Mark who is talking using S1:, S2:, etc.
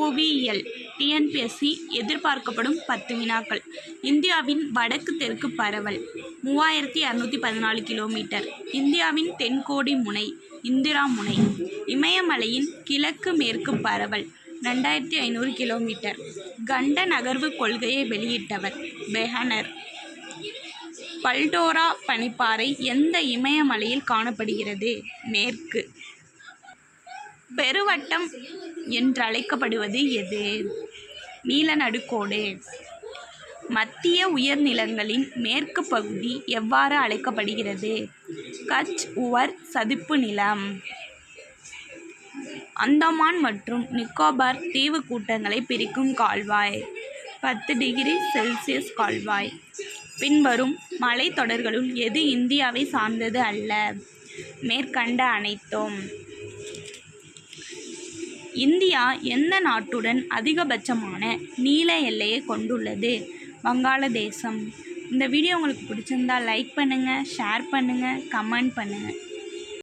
S1: புவியியல் டிஎன்பிஎஸ்சி எதிர்பார்க்கப்படும் பத்து வினாக்கள். இந்தியாவின் வடக்கு தெற்கு பரவல் மூவாயிரத்தி இரநூத்தி பதினாலு கிலோமீட்டர். இந்தியாவின் தென்கோடி முனை இந்திரா முனை. இமயமலையின் கிழக்கு மேற்கு பரவல் ரெண்டாயிரத்தி ஐநூறு கிலோமீட்டர். கண்ட நகர்வு கொள்கையை வெளியிட்டவர் பெஹனர். பல்டோரா பனிப்பாறை எந்த இமயமலையில் காணப்படுகிறது? மேற்கு. பெருவட்டம் என்றழைக்கப்படுவது எது? நீலநடுக்கோடு. மத்திய உயர்நிலங்களின் மேற்கு பகுதி எவ்வாறு அழைக்கப்படுகிறது? கட்ச் உவர் சதுப்பு நிலம். அந்தமான் மற்றும் நிக்கோபார் தீவு கூட்டங்களை பிரிக்கும் கால்வாய். பத்து டிகிரி செல்சியஸ் கால்வாய். பின்வரும் மலைத்தொடர்களுள் எது இந்தியாவை சார்ந்தது அல்ல? மேற்கண்ட அனைத்தும். இந்தியா எந்த நாட்டுடன் அதிகபட்சமான நீல எல்லையை கொண்டுள்ளது? வங்காளதேசம் இந்த வீடியோ உங்களுக்கு பிடிச்சிருந்தா லைக் பண்ணுங்கள் ஷேர் பண்ணுங்கள் கமெண்ட் பண்ணுங்கள்